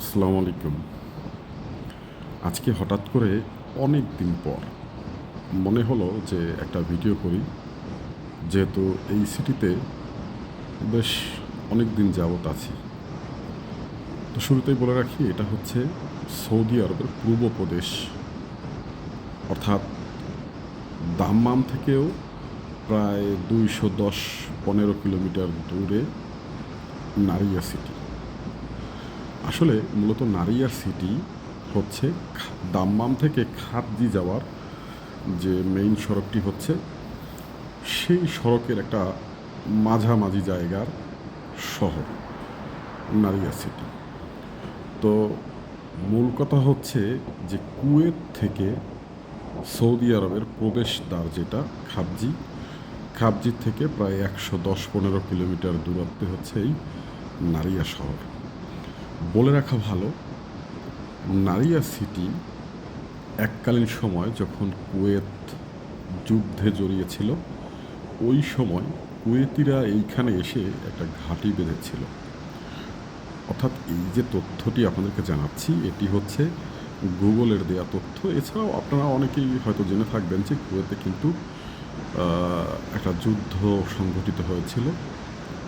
আসসালামু আলাইকুম। আজকে হঠাৎ করে অনেক দিন পর মনে হলো যে একটা ভিডিও করি, যেহেতু এই সিটিতে বেশ অনেক দিন যাবত আছি। তো শুরুতেই বলে রাখি, এটা হচ্ছে সৌদি আরবের পূর্ব প্রদেশ। অর্থাৎ দাম্মাম থেকেও প্রায় দুইশো দশ পনেরো কিলোমিটার দূরে নারিয়া সিটি। আসলে মূলত নারিয়া সিটি হচ্ছে দাম্মাম থেকে খাতজি যাওয়ার যে মেইন সড়কটি হচ্ছে, সেই সড়কের একটা মাঝামাঝি জায়গার শহর নারিয়া সিটি। তো মূল কথা হচ্ছে যে কুয়েত থেকে সৌদি আরবের প্রবেশদ্বার যেটা খাবজি খাবজি থেকে প্রায় একশো দশ পনেরো কিলোমিটার দূরত্বে হচ্ছে এই নারিয়া শহর। বলে রাখা ভালো নারিয়া সিটি এককালীন সময় যখন কুয়েত যুদ্ধে জড়িয়েছিল, ওই সময় কুয়েতিরা এইখানে এসে একটা ঘাঁটি বেঁধেছিল। অর্থাৎ এই যে তথ্যটি আপনাদেরকে জানাচ্ছি, এটি হচ্ছে গুগলের দেয়া তথ্য। এছাড়াও আপনারা অনেকেই হয়তো জেনে থাকবেন যে কুয়েতে কিন্তু একটা যুদ্ধ সংঘটিত হয়েছিল।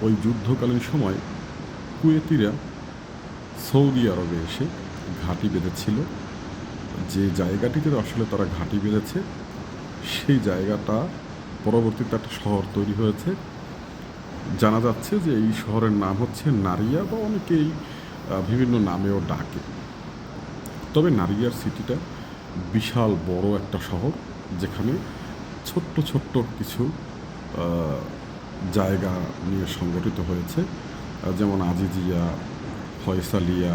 ওই যুদ্ধকালীন সময় কুয়েতিরা সৌদি আরবে এসে ঘাঁটি বেঁধেছিল। যে জায়গাটিতে আসলে তারা ঘাঁটি বেঁধেছে, সেই জায়গাটা পরবর্তীতে একটা শহর তৈরি হয়েছে। জানা যাচ্ছে যে এই শহরের নাম হচ্ছে নারিয়া বা অনেকেই বিভিন্ন নামেও ডাকে। তবে নারিয়ার সিটিটা বিশাল বড় একটা শহর, যেখানে ছোট্ট ছোট্ট কিছু জায়গা নিয়ে সংগঠিত হয়েছে। যেমন আজিজিয়া ফয়সালিয়া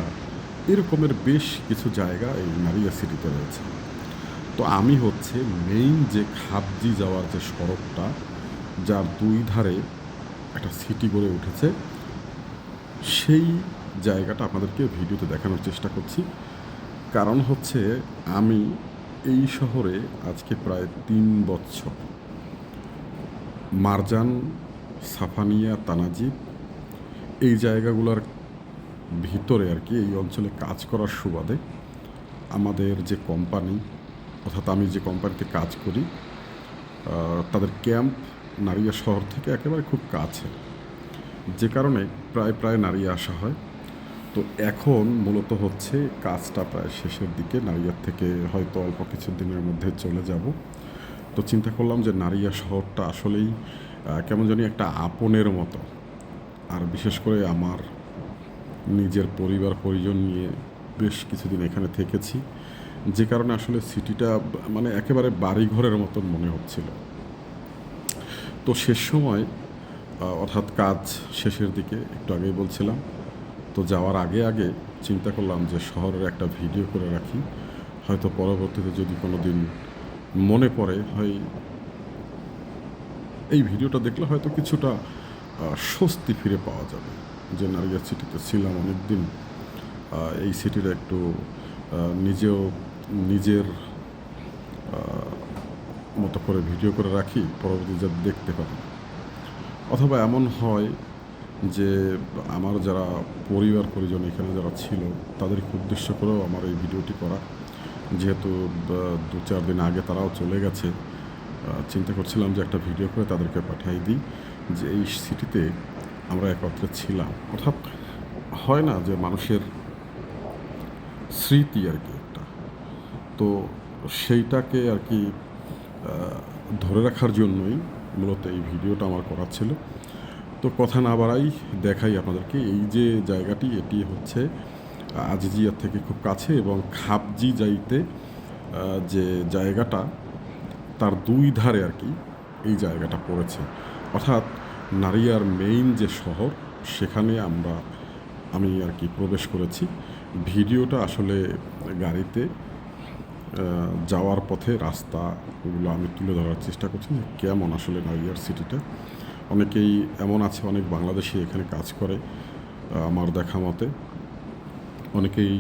এরকমের বেশ কিছু জায়গা এই নারিয়া সিটিতে রয়েছে। তো আমি হচ্ছে মেইন যে খাবজি যাওয়ার যে সড়কটা, যার দুই ধারে একটা সিটি গড়ে উঠেছে, সেই জায়গাটা আপনাদেরকে ভিডিওতে দেখানোর চেষ্টা করছি। কারণ হচ্ছে আমি এই শহরে আজকে প্রায় তিন বছর। মারজান, সাফানিয়া, তানাজিব, এই জায়গাগুলোর ভিতরে আর কি, এই অঞ্চলে কাজ করার সুবাদে আমাদের যে কোম্পানি অর্থাৎ আমি যে কোম্পানিতে কাজ করি তাদের ক্যাম্প নারিয়া শহর থেকে একেবারে খুব কাছে। যে কারণে প্রায় প্রায় নারিয়ে আসা হয়। তো এখন মূলত হচ্ছে কাজটা প্রায় শেষের দিকে, নারিয়ার থেকে হয়তো অল্প কিছু দিনের মধ্যে চলে যাব। তো চিন্তা করলাম যে নারিয়া শহরটা আসলেই কেমন জানি একটা আপনের মতো। আর বিশেষ করে আমার নিজের পরিবার, পরিজন নিয়ে বেশ কিছুদিন এখানে থেকেছি। যে কারণে আসলে সিটিটা মানে একেবারে বাড়িঘরের মতন মনে হচ্ছিল। তো শেষ সময় অর্থাৎ কাজ শেষের দিকে একটু আগেই বলছিলাম, তো যাওয়ার আগে আগে চিন্তা করলাম যে শহরের একটা ভিডিও করে রাখি। হয়তো পরবর্তীতে যদি কোনো দিন মনে পড়ে, হয় এই ভিডিওটা দেখলে হয়তো কিছুটা স্বস্তি ফিরে পাওয়া যাবে। যে নারিয়া সিটিতে ছিলাম অনেক দিন এই সিটির একটু নিজেও নিজের মতো করে ভিডিও করে রাখি, পরবর্তী যাতে দেখতে পারি। অথবা এমন হয় যে আমার যারা পরিবার পরিজন এখানে যারা ছিল তাদেরকে উদ্দেশ্য করেও আমার এই ভিডিওটি করা। যেহেতু দু চার দিন আগে তারাও চলে গেছে চিন্তা করছিলাম যে একটা ভিডিও করে তাদেরকে পাঠিয়ে দিই, যে এই সিটিতে আমরা একত্রে ছিলাম। অর্থাৎ হয় না যে মানুষের স্মৃতি আর কি একটা। তো সেইটাকে আর কি ধরে রাখার জন্যই মূলত এই ভিডিওটা আমার করা ছিল। তো কথা না বাড়াই দেখাই আপনাদেরকে, এই যে জায়গাটি, এটি হচ্ছে আজিজিয়ার থেকে খুব কাছে এবং খাবজি যাইতে যে জায়গাটা, তার দুই ধারে আর কি এই জায়গাটা পড়েছে। অর্থাৎ নারিয়ার মেইন যে শহর, সেখানে আমরা, আমি আর কি প্রবেশ করেছি। ভিডিওটা আসলে গাড়িতে যাওয়ার পথে রাস্তাগুলো আমি তুলে ধরার চেষ্টা করছি যে কেমন আসলে নারিয়ার সিটিটা অনেকেই এমন আছে, অনেক বাংলাদেশি এখানে কাজ করে আমার দেখা মতে। অনেকেই,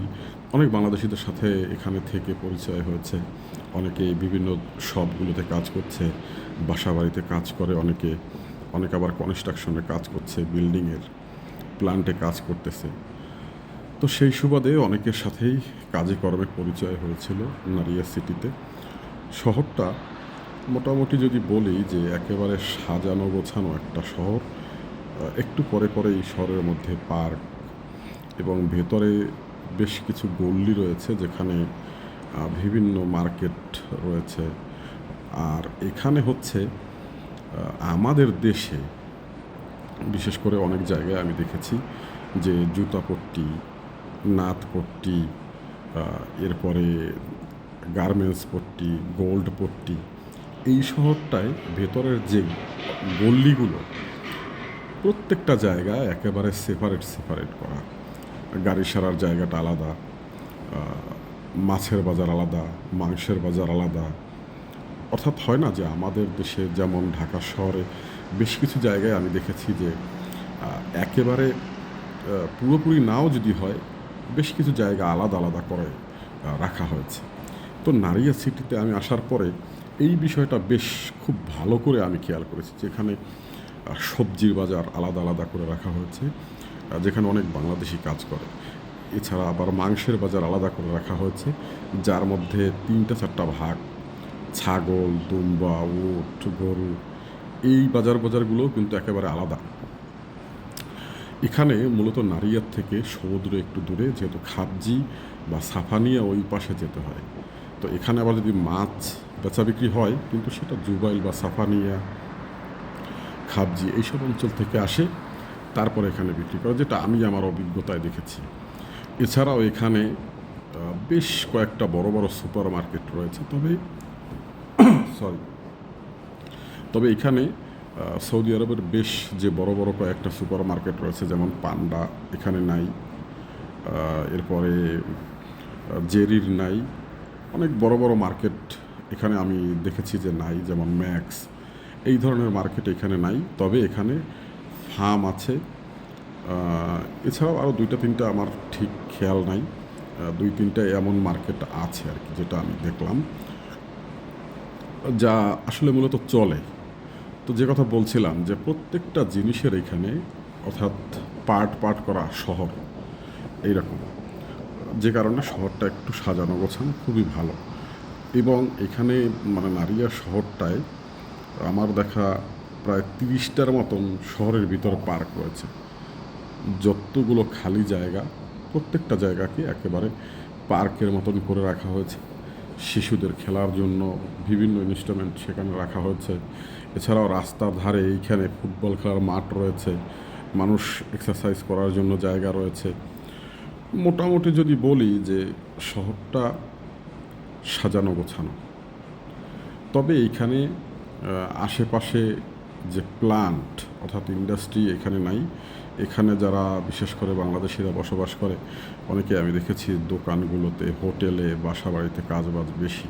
অনেক বাংলাদেশিদের সাথে এখানে থেকে পরিচয় হয়েছে। অনেকেই বিভিন্ন শপগুলোতে কাজ করছে বাসা বাড়িতে কাজ করে, অনেকে অনেকে আবার কনস্ট্রাকশনে কাজ করছে বিল্ডিংয়ের প্ল্যান্টে কাজ করতেছে। তো সেই সুবাদে অনেকের সাথেই কাজে কর্মে পরিচয় হয়েছিল নারিয়া সিটিতে। শহরটা মোটামুটি যদি বলি যে একেবারে সাজানো গোছানো একটা শহর একটু পরে পরে এই শহরের মধ্যে পার্ক এবং ভেতরে বেশ কিছু গল্লি রয়েছে যেখানে বিভিন্ন মার্কেট রয়েছে। আর এখানে হচ্ছে আমাদের দেশে, বিশেষ করে অনেক জায়গায় আমি দেখেছি যে জুতা পট্টি নাত পট্টি এরপরে গার্মেন্টস পট্টি, গোল্ড পট্টি, এই শহরটায় ভেতরের যে গল্লিগুলো, প্রত্যেকটা জায়গায় একেবারে সেপারেট সেপারেট করা। গাড়ি সারার জায়গাটা আলাদা মাছের বাজার আলাদা, মাংসের বাজার আলাদা অর্থাৎ হয় না যে আমাদের দেশে যেমন ঢাকা শহরে বেশ কিছু জায়গায় আমি দেখেছি যে একেবারে পুরোপুরি নাও যদি হয়, বেশ কিছু জায়গা আলাদা আলাদা করে রাখা হয়েছে। তো নারিয়া সিটিতে আমি আসার পরে এই বিষয়টা বেশ খুব ভালো করে আমি খেয়াল করেছি, যেখানে সবজির বাজার আলাদা আলাদা করে রাখা হয়েছে যেখানে অনেক বাংলাদেশি কাজ করে। এছাড়া আবার মাংসের বাজার আলাদা করে রাখা হয়েছে, যার মধ্যে তিনটা চারটা ভাগ ছাগল, দুম্বা, উট, গরু, এই বাজার বাজারগুলোও কিন্তু একেবারে আলাদা। এখানে মূলত নারিয়ার থেকে সমুদ্র একটু দূরে যেহেতু খাবজি বা সাফানিয়া ওই পাশে যেতে হয়। তো এখানে আবার যদি মাছ বেচা বিক্রি হয়, কিন্তু সেটা জুবাইল বা সাফানিয়া খাবজি এইসব অঞ্চল থেকে আসে, তারপর এখানে বিক্রি করে, যেটা আমি আমার অভিজ্ঞতায় দেখেছি। এছাড়াও এখানে বেশ কয়েকটা বড় বড় সুপার মার্কেট রয়েছে, তবে সরি। তবে এখানে সৌদি আরবের বেশ যে বড় বড় কয়েকটা সুপার মার্কেট রয়েছে, যেমন পান্ডা এখানে নাই এরপরে জেরির নাই, অনেক বড় বড় মার্কেট এখানে আমি দেখেছি যে নাই, যেমন ম্যাক্স, এই ধরনের মার্কেট এখানে নাই, তবে এখানে ফার্ম আছে। এছাড়াও আরও দুইটা তিনটা আমার ঠিক খেয়াল নাই দুই তিনটা এমন মার্কেট আছে আর কি, যেটা আমি দেখলাম। যা আসলে মূলত চলে। তো যে কথা বলছিলাম যে প্রত্যেকটা জিনিসের এখানে অর্থাৎ পার্ট পার্ট করা শহর এইরকম। যে কারণে শহরটা একটু সাজানো গোছানো খুবই ভালো। এবং এখানে মানে নারিয়া শহরটায় আমার দেখা প্রায় তিরিশটার মতন শহরের ভিতর পার্ক রয়েছে। যতগুলো খালি জায়গা, প্রত্যেকটা জায়গাকে একেবারে পার্কের মতন করে রাখা হয়েছে। শিশুদের খেলার জন্য বিভিন্ন ইনস্ট্রুমেন্ট সেখানে রাখা হয়েছে। এছাড়াও রাস্তার ধারে এইখানে ফুটবল খেলার মাঠ রয়েছে। মানুষ এক্সারসাইজ করার জন্য জায়গা রয়েছে। মোটামুটি যদি বলি যে শহরটা সাজানো গোছানো। তবে এইখানে আশেপাশে যে প্লান্ট অর্থাৎ ইন্ডাস্ট্রি এখানে নাই এখানে যারা, বিশেষ করে বাংলাদেশিরা বসবাস করে, অনেকে আমি দেখেছি দোকানগুলোতে, হোটেলে বাসা বাড়িতে কাজবাজ বেশি।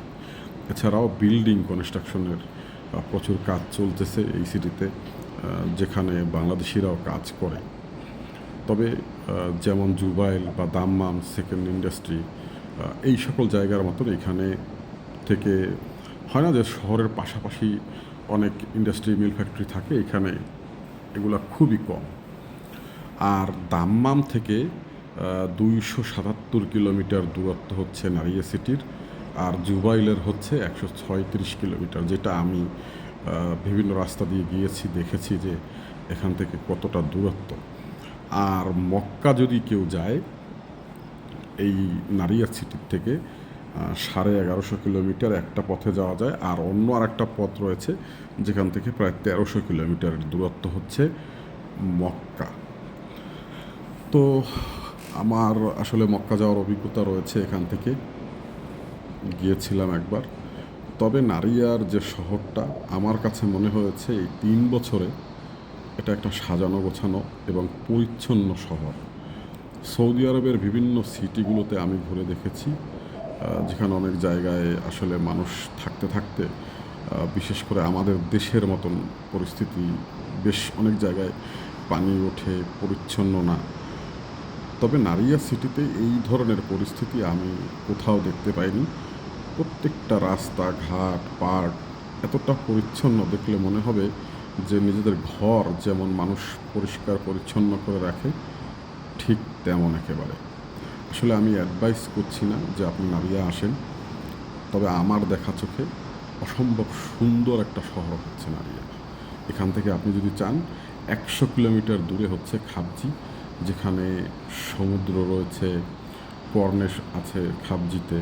এছাড়াও বিল্ডিং কনস্ট্রাকশনের প্রচুর কাজ চলতেছে এই সিটিতে যেখানে বাংলাদেশিরাও কাজ করে। তবে যেমন জুবাইল বা দাম্মাম, সেকেন্ড ইন্ডাস্ট্রি এই সকল জায়গার মতন এখানে থেকে হয় না যে শহরের পাশাপাশি অনেক ইন্ডাস্ট্রি মিল ফ্যাক্টরি থাকে, এখানে এগুলা খুবই কম। আর দাম্মাম থেকে দুইশো সাতাত্তর কিলোমিটার দূরত্ব হচ্ছে নারিয়া সিটির আর জুবাইলের হচ্ছে একশো ছয়ত্রিশ কিলোমিটার, যেটা আমি বিভিন্ন রাস্তা দিয়ে গিয়েছি, দেখেছি যে এখান থেকে কতটা দূরত্ব। আর মক্কা যদি কেউ যায়, এই নারিয়া সিটির থেকে সাড়ে এগারোশো কিলোমিটার একটা পথে যাওয়া যায়, আর অন্য আর একটা পথ রয়েছে, যেখান থেকে প্রায় তেরোশো কিলোমিটারের দূরত্ব হচ্ছে মক্কা। তো আমার আসলে মক্কা যাওয়ার অভিজ্ঞতা রয়েছে এখান থেকে। গিয়েছিলাম একবার। তবে নারিয়ার যে শহরটা, আমার কাছে মনে হয়েছে এই তিন বছরে এটা একটা সাজানো গোছানো এবং পরিচ্ছন্ন শহর। সৌদি আরবের বিভিন্ন সিটিগুলোতে আমি ঘুরে দেখেছি যেখানে অনেক জায়গায় আসলে মানুষ থাকতে থাকতে বিশেষ করে আমাদের দেশের মতন পরিস্থিতি, বেশ অনেক জায়গায় পানি ওঠে, পরিচ্ছন্ন না। তবে নারিয়া সিটিতে এই ধরনের পরিস্থিতি আমি কোথাও দেখতে পাইনি। প্রত্যেকটা রাস্তা, ঘাট, পার্ক এতটা পরিচ্ছন্ন দেখলে মনে হবে যে নিজেদের ঘর যেমন মানুষ পরিষ্কার পরিচ্ছন্ন করে রাখে, ঠিক তেমন একেবারে। আসলে আমি অ্যাডভাইস করছি না যে আপনি নারিয়া আসেন, তবে আমার দেখা চোখে অসম্ভব সুন্দর একটা শহর হচ্ছে নারিয়া। এখান থেকে আপনি যদি চান, একশো কিলোমিটার দূরে হচ্ছে খাবজি যেখানে সমুদ্র রয়েছে কর্নেশ আছে খাবজিতে।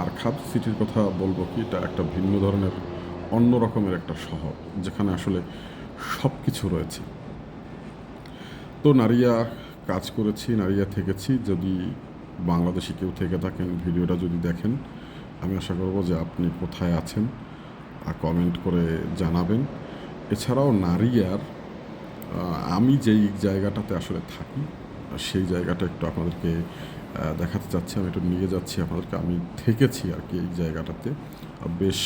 আর খাবজি সিটির কথা বলব কি, এটা একটা ভিন্ন ধরনের, অন্য রকমের একটা শহর, যেখানে আসলে সব কিছু রয়েছে। তো নারিয়া কাজ করেছি, নারিয়া থেকেছি। যদি বাংলাদেশে কেউ থেকে থাকেন, ভিডিওটা যদি দেখেন, আমি আশা করব যে আপনি কোথায় আছেন, আর কমেন্ট করে জানাবেন। এছাড়াও নারিয়ার আমি যেই জায়গাটাতে আসলে থাকি, সেই জায়গাটা একটু আপনাদেরকে দেখাতে চাচ্ছি, আমি একটু নিয়ে যাচ্ছি আপনাদেরকে। আমি থেকেছি আর কি এই জায়গাটাতে। বেশ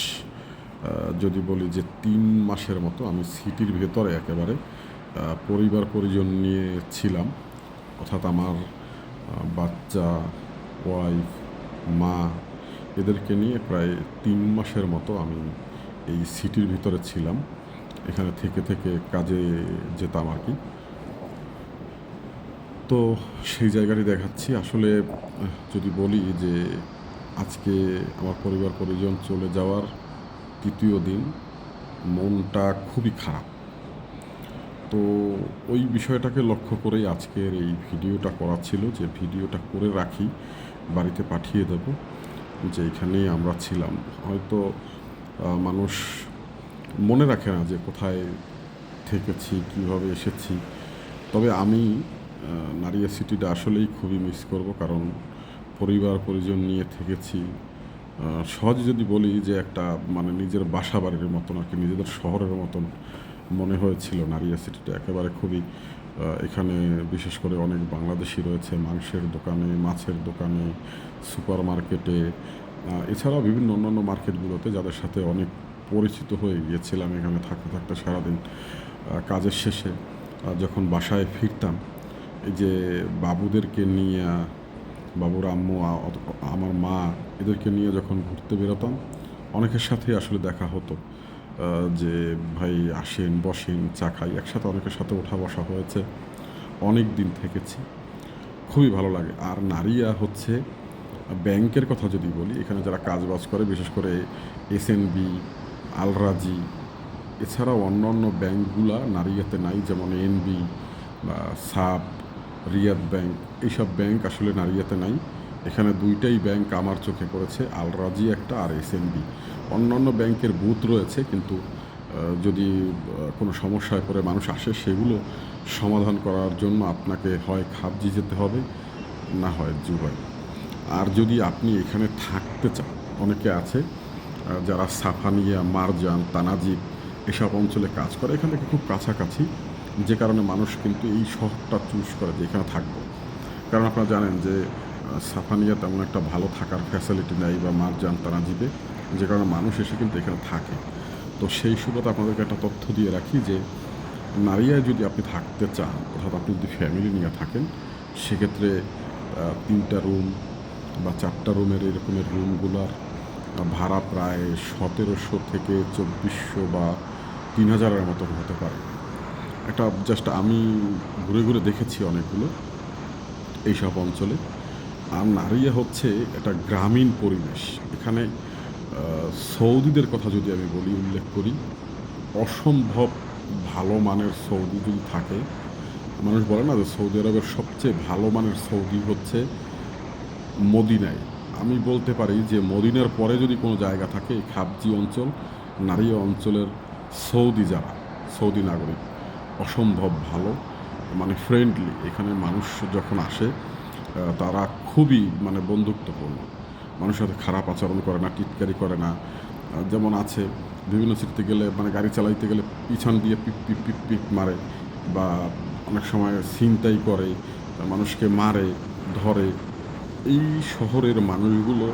যদি বলি যে তিন মাসের মতো আমি সিটির ভেতরে একেবারে পরিবার পরিজন নিয়ে ছিলাম। অর্থাৎ আমার বাচ্চা ওয়াইফ মা, এদেরকে নিয়ে প্রায় তিন মাসের মতো আমি এই সিটির ভিতরে ছিলাম। এখানে থেকে থেকে কাজে যেতাম আর কি। তো সেই জায়গাটি দেখাচ্ছি। আসলে, যদি বলি যে আজকে আমার পরিবার পরিজন চলে যাওয়ার তৃতীয় দিন, মনটা খুবই খারাপ। তো ওই বিষয়টাকে লক্ষ্য করেই আজকের এই ভিডিওটা করা ছিল যে ভিডিওটা করে রাখি, বাড়িতে পাঠিয়ে দেব যে এখানেই আমরা ছিলাম। হয়তো মানুষ মনে রাখে না যে কোথায় থেকেছি, কীভাবে এসেছি। তবে আমি নারিয়া সিটিটা আসলেই খুবই মিস করব কারণ পরিবার, পরিজন নিয়ে থেকেছি। সহজে যদি বলি যে একটা মানে নিজের বাসা বাড়ির মতন আর কি, নিজেদের শহরের মতন মনে হয়েছিল নারিয়া সিটিটা। একেবারে খুবই এখানে বিশেষ করে অনেক বাংলাদেশি রয়েছে, মাংসের দোকানে, মাছের দোকানে সুপার মার্কেটে এছাড়াও বিভিন্ন অন্যান্য মার্কেটগুলোতে যাদের সাথে অনেক পরিচিত হয়ে গিয়েছিলাম, এখানে থাকতে থাকতে সারাদিন কাজের শেষে যখন বাসায় ফিরতাম, এই যে বাবুদেরকে নিয়ে, বাবুর আম্মু আমার মা, এদেরকে নিয়ে যখন ঘুরতে বেরোতাম, অনেকের সাথে আসলে দেখা হতো যে ভাই আসেন, বসেন, চা খাই, একসাথে অনেকের সাথে ওঠা বসা হয়েছে, অনেক দিন থেকেছি, খুবই ভালো লাগে। আর নারীরা হচ্ছে ব্যাংকের কথা যদি বলি, এখানে যারা কাজ বাজ করে, বিশেষ করে এসএনবি আলরাজি। এছাড়াও অন্য অন্য ব্যাংকগুলা নারীয়াতে নাই, যেমন এনবি বা সাব, রিয়াদ ব্যাংক, এইসব ব্যাংক আসলে নারীয়াতে নাই। এখানে দুইটাই ব্যাংক আমার চোখে পড়েছে, আলরাজি একটা আর এসএনবি অন্যান্য ব্যাংকের বুথ রয়েছে, কিন্তু যদি কোনো সমস্যায় পড়ে মানুষ আসে, সেগুলো সমাধান করার জন্য আপনাকে হয় খাবজি যেতে হবে, না হয় জুবাই। আর যদি আপনি এখানে থাকতে চান, অনেকে আছে যারা সাফানিয়া মারজান, তানাজিব, এসব অঞ্চলে কাজ করে, এখান থেকে খুব কাছাকাছি। যে কারণে মানুষ কিন্তু এই শহরটা চুজ করে যে এখানে থাকব। কারণ আপনারা জানেন যে সাফানিয়া তেমন একটা ভালো থাকার ফ্যাসিলিটি নেই বা মারজান, তানাজিবে। যে কারণে মানুষ এসে কিন্তু এখানে থাকে। তো সেই সুবাদে আপনাদেরকে একটা তথ্য দিয়ে রাখি যে নারিয়ায় যদি আপনি থাকতে চান, অর্থাৎ আপনি যদি ফ্যামিলি নিয়ে থাকেন, সেক্ষেত্রে তিনটা রুম বা চারটা রুমের এরকমের রুমগুলোর ভাড়া প্রায় সতেরোশো থেকে চব্বিশশো বা তিন হাজারের মতন হতে পারে। একটা জাস্ট আমি ঘুরে ঘুরে দেখেছি অনেকগুলো এইসব অঞ্চলে। আর নারিয়া হচ্ছে একটা গ্রামীণ পরিবেশ। এখানে সৌদিদের কথা যদি আমি বলি, উল্লেখ করি, অসম্ভব ভালো মানের সৌদি যদি থাকে, মানুষ বলে না যে সৌদি আরবের সবচেয়ে ভালো মানের সৌদি হচ্ছে মদিনায়। আমি বলতে পারি যে মদিনার পরে যদি কোনো জায়গা থাকে খাবজি অঞ্চল নারীয় অঞ্চলের সৌদি যারা, সৌদি নাগরিক, অসম্ভব ভালো মানে ফ্রেন্ডলি এখানে মানুষ যখন আসে তারা খুবই মানে বন্ধুত্বপূর্ণ। মানুষের সাথে খারাপ আচরণ করে না, টিটকারি করে না। যেমন আছে বিভিন্ন সিটিতে গেলে মানে গাড়ি চালাইতে গেলে পিছন দিয়ে পিপ পিপ পিপ পিপ মারে বা অনেক সময় ছিনতাই করে, মানুষকে মারে, ধরে। এই শহরের মানুষগুলো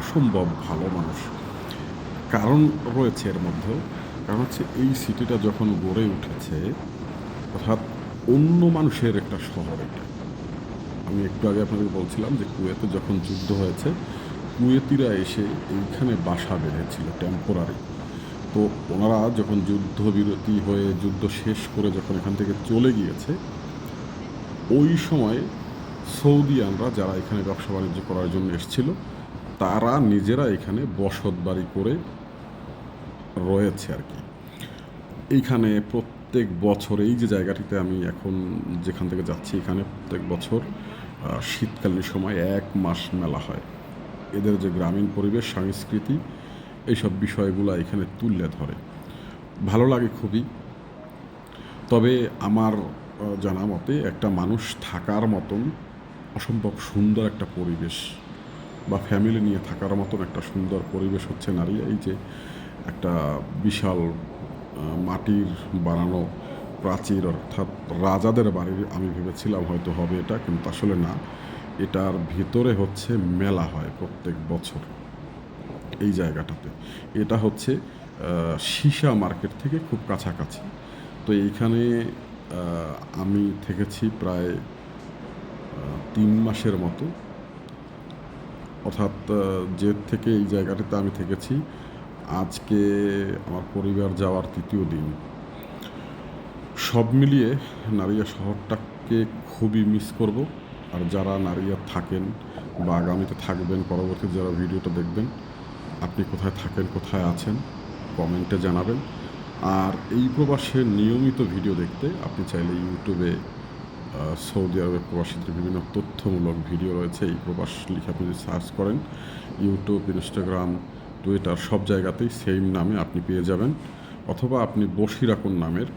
অসম্ভব ভালো মানুষ। কারণ রয়েছে এর মধ্যে, কারণ হচ্ছে এই সিটিটা যখন গড়ে উঠেছে, অর্থাৎ অন্য মানুষের একটা শহর এটা। আমি একটু আগে আপনাদের বলছিলাম যে কুয়েতে যখন যুদ্ধ হয়েছে, কুয়েতিরা এসে এইখানে বাসা বেঁধেছিল টেম্পোরারি তো ওনারা যখন যুদ্ধবিরতি হয়ে যুদ্ধ শেষ করে যখন এখান থেকে চলে গিয়েছে, ওই সময় সৌদিয়ানরা যারা এখানে ব্যবসা বাণিজ্য করার জন্য এসেছিল, তারা নিজেরা এখানে বসত বাড়ি করে রয়েছে আর কি। এইখানে প্রত্যেক বছর, এই যে জায়গাটিতে আমি এখন যেখান থেকে যাচ্ছি, এখানে প্রত্যেক বছর শীতকালীন সময় এক মাস মেলা হয়। এদের যে গ্রামীণ পরিবেশ, সংস্কৃতি, এইসব বিষয়গুলো এখানে তুলে ধরে। ভালো লাগে খুবই। তবে আমার জানা মতে একটা মানুষ থাকার মতন অসম্ভব সুন্দর একটা পরিবেশ বা ফ্যামিলি নিয়ে থাকার মতন একটা সুন্দর পরিবেশ হচ্ছে নারী। এই যে একটা বিশাল মাটির বানানো প্রাচীর অর্থাৎ রাজাদের বাড়ির আমি ভেবেছিলাম হয়তো হবে এটা, কিন্তু আসলে না। এটার ভিতরে হচ্ছে মেলা হয় প্রত্যেক বছর এই জায়গাটাতে। এটা হচ্ছে সীসা মার্কেট থেকে খুব কাছাকাছি। তো এইখানে আমি থেকেছি প্রায় তিন মাসের মতো। অর্থাৎ যে থেকে এই জায়গাটাতে আমি থেকেছি, আজকে আমার পরিবার যাওয়ার তৃতীয় দিন। সব মিলিয়ে নারিয়া শহরটাকে খুবই মিস করব। আর যারা নারিয়া থাকেন বা আগামীতে থাকবেন, পরবর্তী যারা ভিডিওটা দেখবেন, আপনি কোথায় থাকেন, কোথায় আছেন, কমেন্টে জানাবেন। আর এই প্রবাসের নিয়মিত ভিডিও দেখতে আপনি চাইলে ইউটিউবে সৌদি আরবের প্রবাসীদের বিভিন্ন তথ্যমূলক ভিডিও রয়েছে। এই প্রবাস লিখে আপনি যদি সার্চ করেন, ইউটিউব, ইনস্টাগ্রাম, টুইটার, সব জায়গাতেই সেম নামে আপনি পেয়ে যাবেন। অথবা আপনি বসিরাকুন নামের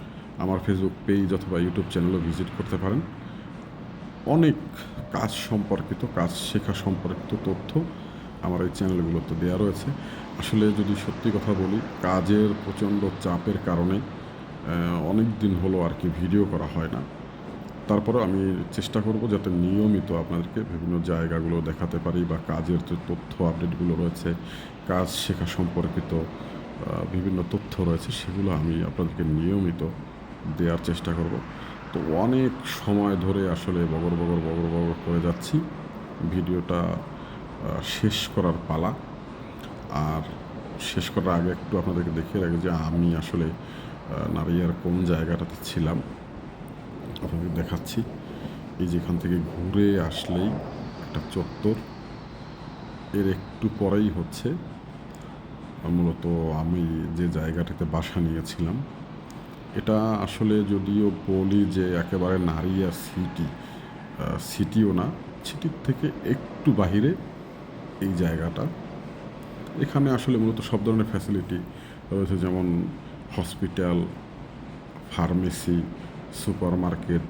আমার ফেসবুক পেজ অথবা ইউটিউব চ্যানেলও ভিজিট করতে পারেন। অনেক কাজ সম্পর্কিত, কাজ শেখা সম্পর্কিত তথ্য আমার এই চ্যানেলগুলোতে দেওয়া রয়েছে। আসলে যদি সত্যি কথা বলি, কাজের প্রচণ্ড চাপের কারণে অনেক দিন হলো আর কি ভিডিও করা হয় না। তারপরে আমি চেষ্টা করব যাতে নিয়মিত আপনাদেরকে বিভিন্ন জায়গাগুলো দেখাতে পারি বা কাজের যে তথ্য আপডেটগুলো রয়েছে, কাজ শেখা সম্পর্কিত বিভিন্ন তথ্য রয়েছে, সেগুলো আমি আপনাদেরকে নিয়মিত দেওয়ার চেষ্টা করব। তো অনেক সময় ধরে আসলে বগর বগর বগর বগর করে যাচ্ছি। ভিডিওটা শেষ করার পালা। আর শেষ করার আগে একটু আপনাদেরকে দেখিয়ে রাখি যে আমি আসলে নারিয়ার কোন জায়গাটাতে ছিলাম। আপনাদের দেখাচ্ছি। এই যেখান থেকে ঘুরে আসলেই একটা চত্বর। এর একটু পরেই হচ্ছে, মূলত আমি যে জায়গাটাতে বাসা নিয়েছিলাম, এটা আসলে যদিও বলি যে একেবারে নারিয়া সিটি সিটিও না, সিটির থেকে একটু বাহিরে এই জায়গাটা। এখানে আসলে মূলত সব ধরনের ফ্যাসিলিটি রয়েছে, যেমন হসপিটাল ফার্মেসি সুপার মার্কেট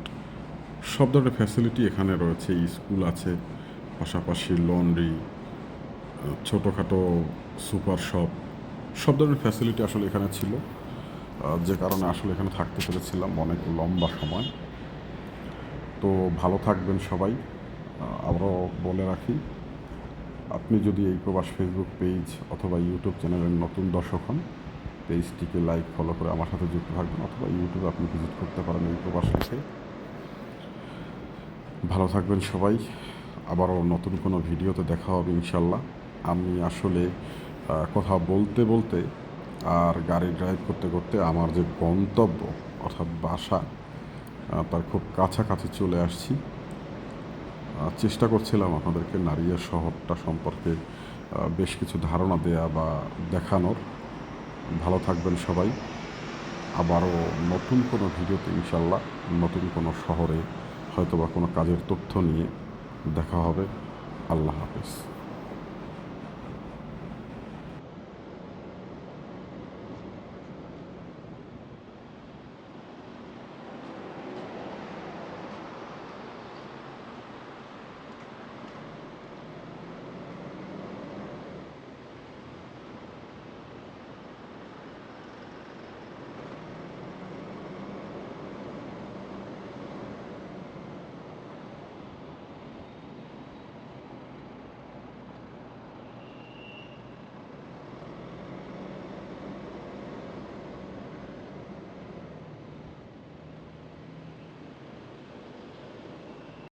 সব ধরনের ফ্যাসিলিটি এখানে রয়েছে স্কুল আছে, পাশাপাশি লন্ড্রি ছোটোখাটো সুপার শপ সব ধরনের ফ্যাসিলিটি আসলে এখানে ছিল। যে কারণে আসলে এখানে থাকতে পেরেছিলাম অনেক লম্বা সময়। তো ভালো থাকবেন সবাই। আবারও বলে রাখি, আপনি যদি এই প্রবাস ফেসবুক পেজ অথবা ইউটিউব চ্যানেলের নতুন দর্শক হন পেজটিকে লাইক ফলো করে আমার সাথে যুক্ত থাকবেন অথবা ইউটিউবে আপনি ভিজিট করতে পারেন এই প্রবাস লিখে ভালো থাকবেন সবাই। আবারও নতুন কোনো ভিডিওতে দেখা হবে ইনশাল্লাহ আমি আসলে কথা বলতে বলতে আর গাড়ি ড্রাইভ করতে করতে আমার যে গন্তব্য অর্থাৎ বাসা তার খুব কাছাকাছি চলে আসছি। চেষ্টা করছিলাম আপনাদেরকে নারিয়া শহরটা সম্পর্কে বেশ কিছু ধারণা দেয়া বা দেখানোর। ভালো থাকবেন সবাই। আবারও নতুন কোনো ভিডিওতে ইনশাল্লাহ নতুন কোনো শহরে হয়তো বা কোনো কাজের তথ্য নিয়ে দেখা হবে। আল্লাহ হাফেজ।